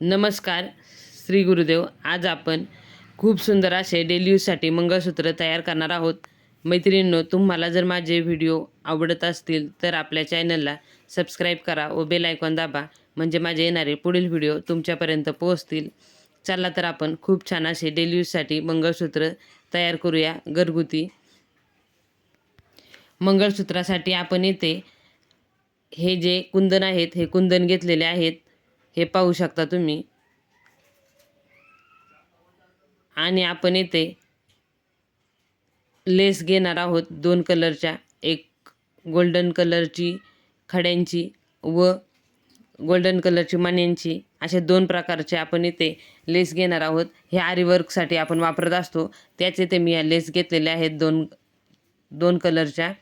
नमस्कार श्री गुरुदेव. आज आपण खूप सुंदर असे डेली यूजसाठी मंगळसूत्र तयार करणार आहोत. मैत्रिणींनो तुम्हाला जर माझे व्हिडिओ आवडत असतील तर आपल्या चॅनलला सबस्क्राईब करा व बेल आयकॉन दाबा. म्हणजे माझे येणारे पुढील व्हिडिओ तुमच्यापर्यंत पोहोचतील. चला तर आपण खूप छान असे डेली यूजसाठी मंगळसूत्र तयार करूया. घरगुती मंगळसूत्रासाठी आपण येथे हे जे कुंदन आहेत हे कुंदन घेतलेले आहेत. हे पाहू शकता तुम्ही. आणि आपण येथे लेस घेणार आहोत दोन कलरच्या. एक गोल्डन कलरची खड्यांची व गोल्डन कलरची मण्यांची अशा दोन प्रकारचे आपण इथे लेस घेणार आहोत. हे आरीवर्कसाठी आपण वापरत असतो. त्याच इथे मी या लेस घेतलेल्या आहेत दोन दोन कलरच्या.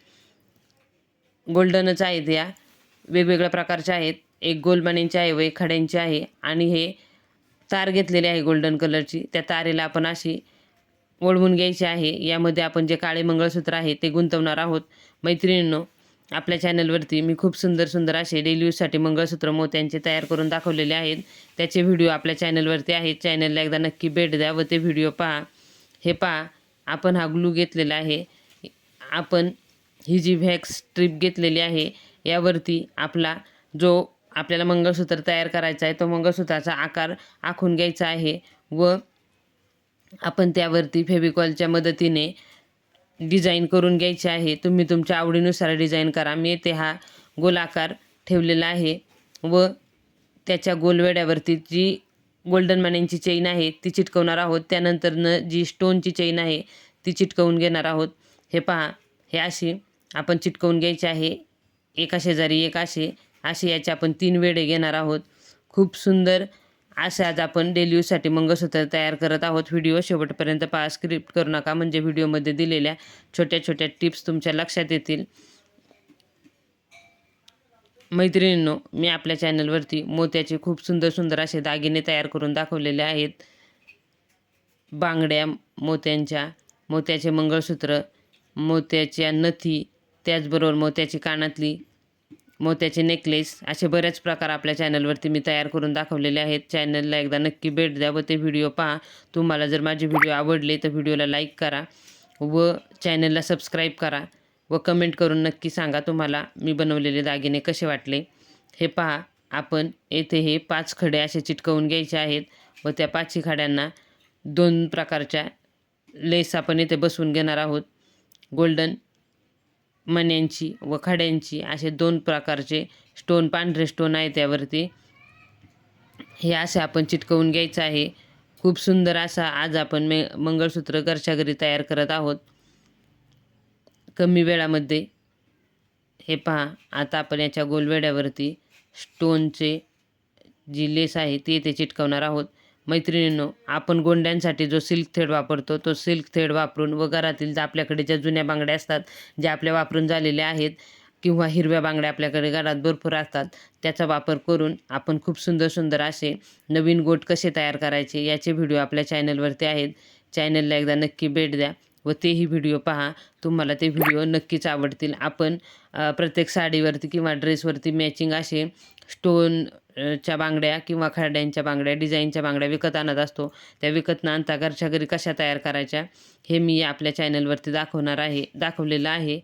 गोल्डनच आहेत या. वेगवेगळ्या प्रकारच्या आहेत. एक गोलमानींची आहे व एक खड्यांची आहे. आणि हे तार घेतलेली आहे गोल्डन कलरची त्या तारेला आपण अशी ओढवून घ्यायची आहे. यामध्ये आपण जे काळे मंगळसूत्र आहे ते गुंतवणार आहोत. मैत्रिणींनो आपल्या चॅनलवरती मी खूप सुंदर सुंदर असे डेली यूजसाठी मंगळसूत्र मोत्यांचे तयार करून दाखवलेले आहेत. त्याचे व्हिडिओ आपल्या चॅनलवरती आहेत. चॅनलला एकदा नक्की भेट द्या व ते व्हिडिओ पहा. हे पहा आपण हा ग्लू घेतलेला आहे. आपण ही जी व्हॅक्स स्ट्रीप घेतलेली आहे यावरती आपला जो आपल्याला मंगळसूत्र तयार करायचा आहे तो मंगळसूत्राचा आकार आखून घ्यायचा आहे व आपण त्यावरती फेविकॉलच्या मदतीने डिझाईन करून घ्यायचे आहे. तुम्ही तुमच्या आवडीनुसार डिझाईन करा. मी येथे हा गोलाकार ठेवलेला आहे व त्याच्या गोलवेड्यावरती जी गोल्डन मण्यांची चेन आहे ती चिटकवणार आहोत. त्यानंतरनं जी स्टोनची चेन आहे ती चिटकवून घेणार आहोत. हे पहा हे अशी आपण चिटकवून घ्यायचे आहे. एका शेजारी एक असे असे याचे आपण तीन वेडे घेणार आहोत. खूप सुंदर असे आज आपण डेली यूजसाठी मंगळसूत्र तयार करत आहोत. व्हिडिओ शेवटपर्यंत पहा. स्क्रिप्ट करू नका म्हणजे व्हिडिओमध्ये दिलेल्या छोट्या छोट्या टिप्स तुमच्या लक्षात येतील. मैत्रिणींनो मी आपल्या चॅनलवरती मोत्याचे खूप सुंदर सुंदर असे दागिने तयार करून दाखवलेले आहेत. बांगड्या मोत्यांच्या मोत्याचे मंगळसूत्र मोत्याच्या नथी त्याचबरोबर मोत्याची कानातली मोत्याचे नेकलेस असे बरेच प्रकार आपल्या चॅनलवरती मी तयार करून दाखवलेले आहेत. चॅनलला एकदा नक्की भेट द्या व ते व्हिडिओ पहा. तुम्हाला जर माझे व्हिडिओ आवडले तर व्हिडिओला लाईक करा व चॅनलला सबस्क्राईब करा व कमेंट करून नक्की सांगा तुम्हाला मी बनवलेले दागिने कसे वाटले. हे पहा आपण येथे हे पाच खडे असे चिटकवून घ्यायचे आहेत व त्या पाचही खड्यांना दोन प्रकारच्या लेस आपण येथे बसवून घेणार आहोत. गोल्डन मण्यांची व खड्यांची असे दोन प्रकारचे स्टोन पांढरे स्टोन आहे त्यावरती. हे असे आपण चिटकवून घ्यायचं आहे. खूप सुंदर असा आज आपण मे मंगळसूत्र घरच्या घरी तयार करत आहोत. कमी वेळामध्ये. हे पहा आता आपण याच्या गोलवेड्यावरती स्टोनचे जी लेस आहे ती ते चिटकवणार आहोत. मैत्रिणींनो आपण गोंड्यांसाठी जो सिल्क थ्रेड वापरतो तो सिल्क थ्रेड वापरून व घरातील ज्या आपल्याकडे ज्या जुन्या बांगड्या असतात ज्या आपल्या वापरून झालेल्या आहेत किंवा हिरव्या बांगड्या आपल्याकडे घरात भरपूर असतात त्याचा वापर करून आपण खूप सुंदर सुंदर असे नवीन गोट कसे तयार करायचे याचे व्हिडिओ आपल्या चॅनलवरती आहेत. चॅनलला एकदा नक्की भेट द्या व तेही व्हिडिओ पहा. तुम्हाला ते व्हिडिओ नक्कीच आवडतील. आपण प्रत्येक साडीवरती किंवा ड्रेसवरती मॅचिंग असे स्टोन च्या बांगड्या किंवा खरड्यांच्या बांगड्या डिझाईनच्या बांगड्या विकत आणत असतो. त्या विकत न आणता घरच्या घरी कशा तयार करायच्या हे मी आपल्या चॅनलवरती दाखवणार आहे दाखवलेलं आहे.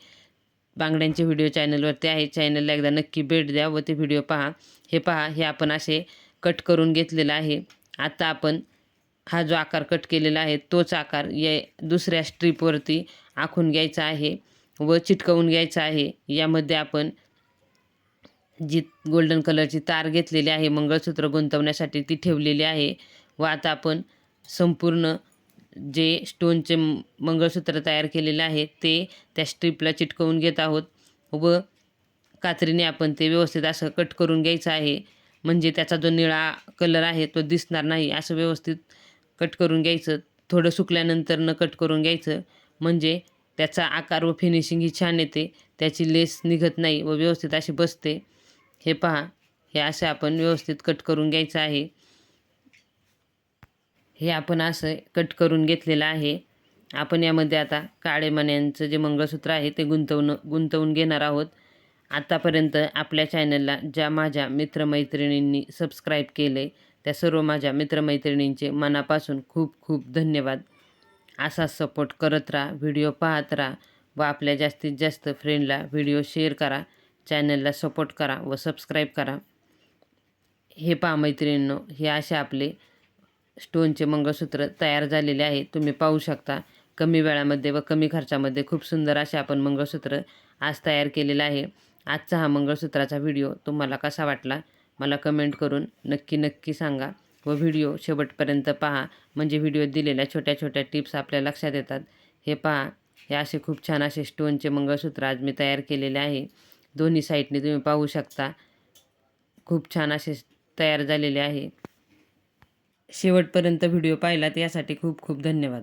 बांगड्यांचे व्हिडिओ चॅनलवरती आहे. चॅनलला एकदा नक्की भेट द्या व ते व्हिडिओ पहा. हे पहा हे आपण असे कट करून घेतलेलं आहे. आता आपण हा जो आकार कट केलेला आहे तोच आकार या दुसऱ्या स्ट्रीपवरती आखून घ्यायचा आहे व चिटकवून घ्यायचा आहे. यामध्ये आपण जी गोल्डन कलरची तार घेतलेली आहे मंगळसूत्र गुंतवण्यासाठी ती ठेवलेली आहे. व आता आपण संपूर्ण जे स्टोनचे मंगळसूत्र तयार केलेले आहे ते त्या स्ट्रीपला चिटकवून घेत आहोत. व कात्रीने आपण ते व्यवस्थित असं कट करून घ्यायचं आहे. म्हणजे त्याचा जो निळा कलर आहे तो दिसणार नाही असं व्यवस्थित कट करून घ्यायचं. थोडं सुकल्यानंतर न कट करून घ्यायचं. म्हणजे त्याचा आकार व फिनिशिंग ही छान येते. त्याची लेस निघत नाही व व्यवस्थित अशी बसते. हे पहा हे असे आपण व्यवस्थित कट करून घ्यायचं आहे. हे आपण असं कट करून घेतलेलं आहे. आपण यामध्ये आता काळे मण्यांचं जे मंगळसूत्र आहे ते गुंतवणं गुंतवून घेणार आहोत. आत्तापर्यंत आपल्या चॅनलला ज्या माझ्या मित्रमैत्रिणींनी सबस्क्राईब केलं आहे त्या सर्व माझ्या मित्रमैत्रिणींचे मनापासून खूप खूप धन्यवाद. असा सपोर्ट करत राहा व्हिडिओ पाहत राहा व आपल्या जास्तीत जास्त फ्रेंडला व्हिडिओ शेअर करा. चॅनलला सपोर्ट करा व सबस्क्राईब करा. हे पहा मैत्रिणींनो हे असे आपले स्टोनचे मंगळसूत्र तयार झालेले आहे. तुम्ही पाहू शकता कमी वेळामध्ये व कमी खर्चामध्ये खूप सुंदर असे आपण मंगळसूत्र आज तयार केलेलं आहे. आजचा हा मंगळसूत्राचा व्हिडिओ तुम्हाला कसा वाटला मला कमेंट करून नक्की नक्की सांगा व व्हिडिओ शेवटपर्यंत पहा. म्हणजे व्हिडिओत दिलेल्या छोट्या छोट्या टिप्स आपल्या लक्षात येतात. हे पहा हे असे खूप छान असे स्टोनचे मंगळसूत्र आज मी तयार केलेले आहे. दोन्ही साईडने तुम्ही पाहू शकता. खूप छान असे तयार झालेले आहे. शेवटपर्यंत व्हिडिओ पाहिलात यासाठी खूप खूप धन्यवाद.